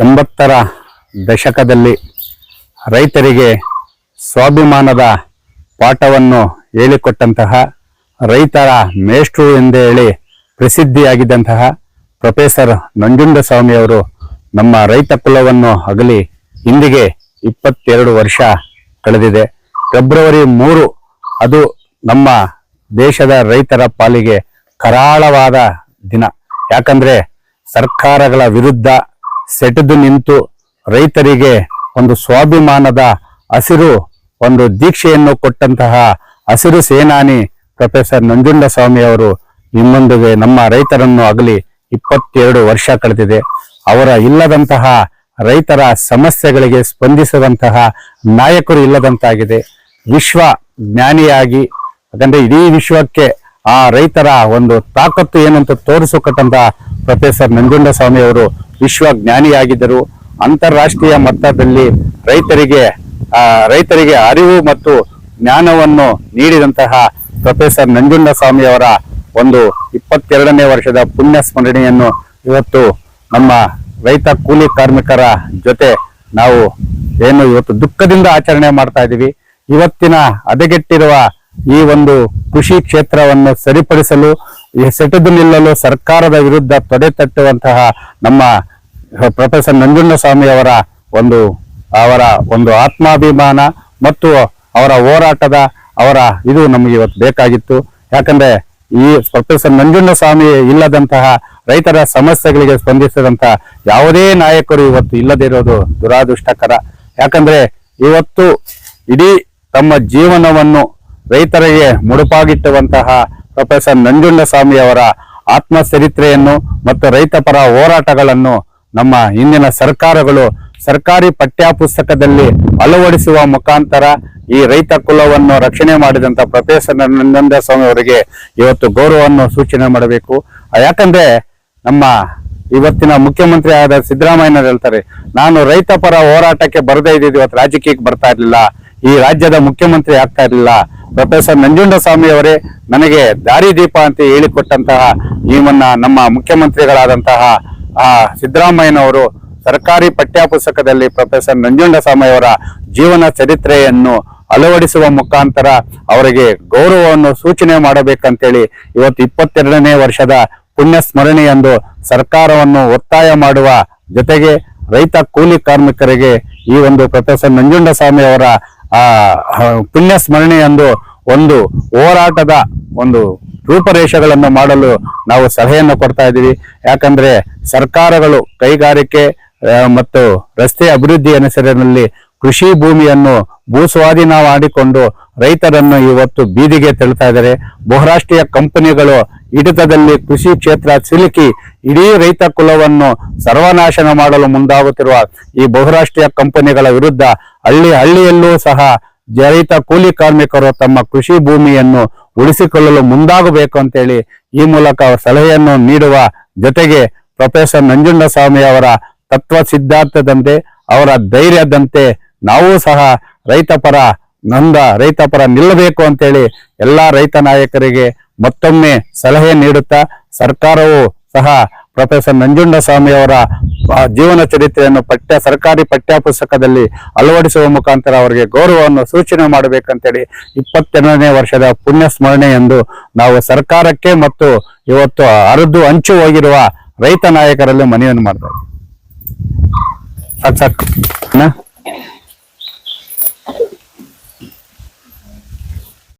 ಎಂಬತ್ತರ ದಶಕದಲ್ಲಿ ರೈತರಿಗೆ ಸ್ವಾಭಿಮಾನದ ಪಾಠವನ್ನು ಹೇಳಿಕೊಟ್ಟಂತಹ ರೈತರ ಮೇಷ್ಟ್ರು ಎಂದು ಹೇಳಿ ಪ್ರಸಿದ್ಧಿಯಾಗಿದ್ದಂತಹ ಪ್ರೊಫೆಸರ್ ನಂಜುಂಡಸ್ವಾಮಿಯವರು ನಮ್ಮ ರೈತ ಕುಲವನ್ನು ಅಗಲಿ ಇಂದಿಗೆ ಇಪ್ಪತ್ತೆರಡು ವರ್ಷ ಕಳೆದಿದೆ. ಫೆಬ್ರವರಿ ಮೂರು ಅದು ನಮ್ಮ ದೇಶದ ರೈತರ ಪಾಲಿಗೆ ಕರಾಳವಾದ ದಿನ. ಯಾಕಂದ್ರೆ ಸರ್ಕಾರಗಳ ವಿರುದ್ಧ ಸೆಟೆದು ನಿಂತು ರೈತರಿಗೆ ಒಂದು ಸ್ವಾಭಿಮಾನದ ಹಸಿರು ಒಂದು ದೀಕ್ಷೆಯನ್ನು ಕೊಟ್ಟಂತಹ ಹಸಿರು ಸೇನಾನಿ ಪ್ರೊಫೆಸರ್ ನಂಜುಂಡಸ್ವಾಮಿ ಅವರು ನಿಮ್ಮೊಂದಿಗೆ ನಮ್ಮ ರೈತರನ್ನು ಆಗಲಿ ಇಪ್ಪತ್ತೆರಡು ವರ್ಷ ಕಳೆದಿದೆ. ಅವರ ಇಲ್ಲದಂತಹ ರೈತರ ಸಮಸ್ಯೆಗಳಿಗೆ ಸ್ಪಂದಿಸದಂತಹ ನಾಯಕರು ಇಲ್ಲದಂತಾಗಿದೆ. ವಿಶ್ವ ಜ್ಞಾನಿಯಾಗಿ, ಯಾಕಂದ್ರೆ ಇಡೀ ವಿಶ್ವಕ್ಕೆ ಆ ರೈತರ ಒಂದು ತಾಕತ್ತು ಏನಂತ ತೋರಿಸಿಕೊಟ್ಟಂತಹ ಪ್ರೊಫೆಸರ್ ನಂಜುಂಡಸ್ವಾಮಿ ಅವರು ವಿಶ್ವ ಜ್ಞಾನಿಯಾಗಿದ್ದರು ಅಂತಾರಾಷ್ಟ್ರೀಯ ಮಟ್ಟದಲ್ಲಿ ರೈತರಿಗೆ ರೈತರಿಗೆ ಅರಿವು ಮತ್ತು ಜ್ಞಾನವನ್ನು ನೀಡಿದಂತಹ ಪ್ರೊಫೆಸರ್ ನಂಜುಂಡಸ್ವಾಮಿ ಅವರ ಒಂದು ಇಪ್ಪತ್ತೆರಡನೇ ವರ್ಷದ ಪುಣ್ಯ ಸ್ಮರಣೆಯನ್ನು ಇವತ್ತು ನಮ್ಮ ರೈತ ಕೂಲಿ ಕಾರ್ಮಿಕರ ಜೊತೆ ನಾವು ಏನು ಇವತ್ತು ದುಃಖದಿಂದ ಆಚರಣೆ ಮಾಡ್ತಾ ಇದ್ದೀವಿ. ಇವತ್ತಿನ ಹದಗೆಟ್ಟಿರುವ ಈ ಒಂದು ಕೃಷಿ ಕ್ಷೇತ್ರವನ್ನು ಸರಿಪಡಿಸಲು ಸೆಟೆದು ನಿಲ್ಲಲು ಸರ್ಕಾರದ ವಿರುದ್ಧ ತೊಡೆ ತಟ್ಟುವಂತಹ ನಮ್ಮ ಪ್ರೊಫೆಸರ್ ನಂಜುಂಡಸ್ವಾಮಿ ಅವರ ಒಂದು ಅವರ ಒಂದು ಆತ್ಮಾಭಿಮಾನ ಮತ್ತು ಅವರ ಹೋರಾಟದ ಅವರ ಇದು ನಮಗೆ ಇವತ್ತು ಬೇಕಾಗಿತ್ತು. ಯಾಕಂದ್ರೆ ಈ ಪ್ರೊಫೆಸರ್ ನಂಜುಂಡಸ್ವಾಮಿ ಇಲ್ಲದಂತಹ ರೈತರ ಸಮಸ್ಯೆಗಳಿಗೆ ಸ್ಪಂದಿಸಿದಂತಹ ಯಾವುದೇ ನಾಯಕರು ಇವತ್ತು ಇಲ್ಲದೇ ಇರೋದು ದುರಾದೃಷ್ಟಕರ. ಯಾಕಂದ್ರೆ ಇವತ್ತು ಇಡೀ ತಮ್ಮ ಜೀವನವನ್ನು ರೈತರಿಗೆ ಮುಡುಪಾಗಿಟ್ಟುವಂತಹ ಪ್ರೊಫೆಸರ್ ನಂಜುಂಡಸ್ವಾಮಿ ಅವರ ಆತ್ಮಚರಿತ್ರೆಯನ್ನು ಮತ್ತು ರೈತಪರ ಹೋರಾಟಗಳನ್ನು ನಮ್ಮ ಇಂದಿನ ಸರ್ಕಾರಗಳು ಸರ್ಕಾರಿ ಪಠ್ಯಪುಸ್ತಕದಲ್ಲಿ ಅಳವಡಿಸುವ ಮುಖಾಂತರ ಈ ರೈತ ಕುಲವನ್ನು ರಕ್ಷಣೆ ಮಾಡಿದಂತ ಪ್ರೊಫೆಸರ್ ನಂಜುಂಡಸ್ವಾಮಿ ಅವರಿಗೆ ಇವತ್ತು ಗೌರವವನ್ನು ಸೂಚನೆ ಮಾಡಬೇಕು. ಯಾಕಂದ್ರೆ ನಮ್ಮ ಇವತ್ತಿನ ಮುಖ್ಯಮಂತ್ರಿ ಆದ ಸಿದ್ದರಾಮಯ್ಯನವರು ಹೇಳ್ತಾರೆ, ನಾನು ರೈತ ಪರ ಹೋರಾಟಕ್ಕೆ ಬರದೇ ಇದ್ದಿದ್ದು ಇವತ್ತು ರಾಜಕೀಯಕ್ಕೆ ಬರ್ತಾ ಇರ್ಲಿಲ್ಲ. ಈ ರಾಜ್ಯದ ಮುಖ್ಯಮಂತ್ರಿ ಆಗ್ತಾ ಇರಲಿಲ್ಲ. ಪ್ರೊಫೆಸರ್ ನಂಜುಂಡಸ್ವಾಮಿ ಅವರೇ ನನಗೆ ದಾರಿದೀಪ ಅಂತ ಹೇಳಿಕೊಟ್ಟಂತಹ ಇವನ್ನ ನಮ್ಮ ಮುಖ್ಯಮಂತ್ರಿಗಳಾದಂತಹ ಸಿದ್ದರಾಮಯ್ಯನವರು ಸರ್ಕಾರಿ ಪಠ್ಯಪುಸ್ತಕದಲ್ಲಿ ಪ್ರೊಫೆಸರ್ ನಂಜುಂಡಸ್ವಾಮಿ ಅವರ ಜೀವನ ಚರಿತ್ರೆಯನ್ನು ಅಳವಡಿಸುವ ಮುಖಾಂತರ ಅವರಿಗೆ ಗೌರವವನ್ನು ಸೂಚನೆ ಮಾಡಬೇಕಂತೇಳಿ ಇವತ್ತು ಇಪ್ಪತ್ತೆರಡನೇ ವರ್ಷದ ಪುಣ್ಯ ಸ್ಮರಣೆಯಂದು ಸರ್ಕಾರವನ್ನು ಒತ್ತಾಯ ಮಾಡುವ ಜೊತೆಗೆ ರೈತ ಕೂಲಿ ಕಾರ್ಮಿಕರಿಗೆ ಈ ಒಂದು ಪ್ರೊಫೆಸರ್ ನಂಜುಂಡಸ್ವಾಮಿ ಅವರ ಆ ಪುಣ್ಯ ಸ್ಮರಣೆಯಂದು ಒಂದು ಹೋರಾಟದ ಒಂದು ರೂಪರೇಷೆಗಳನ್ನು ಮಾಡಲು ನಾವು ಸಲಹೆಯನ್ನು ಕೊಡ್ತಾ ಇದ್ದೀವಿ. ಯಾಕಂದ್ರೆ ಸರ್ಕಾರಗಳು ಕೈಗಾರಿಕೆ ಮತ್ತು ರಸ್ತೆ ಅಭಿವೃದ್ಧಿ ಹೆಸರಿನಲ್ಲಿ ಕೃಷಿ ಭೂಮಿಯನ್ನು ಭೂಸ್ವಾಧೀನ ಮಾಡಿಕೊಂಡು ರೈತರನ್ನು ಇವತ್ತು ಬೀದಿಗೆ ತಳ್ತಾ ಇದ್ದಾರೆ. ಬಹುರಾಷ್ಟ್ರೀಯ ಕಂಪನಿಗಳು ಹಿಡಿತದಲ್ಲಿ ಕೃಷಿ ಕ್ಷೇತ್ರ ಸಿಲುಕಿ ಇಡೀ ರೈತ ಕುಲವನ್ನು ಸರ್ವನಾಶನ ಮಾಡಲು ಮುಂದಾಗುತ್ತಿರುವ ಈ ಬಹುರಾಷ್ಟ್ರೀಯ ಕಂಪನಿಗಳ ವಿರುದ್ಧ ಹಳ್ಳಿ ಹಳ್ಳಿಯಲ್ಲೂ ಸಹ ರೈತ ಕೂಲಿ ಕಾರ್ಮಿಕರು ತಮ್ಮ ಕೃಷಿ ಭೂಮಿಯನ್ನು ಉಳಿಸಿಕೊಳ್ಳಲು ಮುಂದಾಗಬೇಕು ಅಂತೇಳಿ ಈ ಮೂಲಕ ಸಲಹೆಯನ್ನು ನೀಡುವ ಜೊತೆಗೆ ಪ್ರೊಫೆಸರ್ ನಂಜುಂಡಸ್ವಾಮಿ ಅವರ ತತ್ವ ಸಿದ್ಧಾಂತದಂತೆ ಅವರ ಧೈರ್ಯದಂತೆ ನಾವು ಸಹ ರೈತ ಪರ ರೈತಪರ ರೈತ ಪರ ನಿಲ್ಲಬೇಕು ಅಂತೇಳಿ ಎಲ್ಲ ರೈತ ನಾಯಕರಿಗೆ ಮತ್ತೊಮ್ಮೆ ಸಲಹೆ ನೀಡುತ್ತಾ ಸರ್ಕಾರವು ಸಹ ಪ್ರೊಫೆಸರ್ ನಂಜುಂಡಸ್ವಾಮಿ ಅವರ ಜೀವನ ಚರಿತ್ರೆಯನ್ನು ಪಠ್ಯ, ಸರ್ಕಾರಿ ಪಠ್ಯ ಪುಸ್ತಕದಲ್ಲಿ ಅಳವಡಿಸುವ ಮುಖಾಂತರ ಅವರಿಗೆ ಗೌರವವನ್ನು ಸೂಚನೆ ಮಾಡಬೇಕಂತೇಳಿ ಇಪ್ಪತ್ತೆರಡನೇ ವರ್ಷದ ಪುಣ್ಯ ಸ್ಮರಣೆ ಎಂದು ನಾವು ಸರ್ಕಾರಕ್ಕೆ ಮತ್ತು ಇವತ್ತು ಅರದು ಹಂಚು ಹೋಗಿರುವ ರೈತ ನಾಯಕರಲ್ಲಿ ಮನವಿಯನ್ನು ಮಾಡ್ತಾರೆ ಸಾಕು ಸಾಕು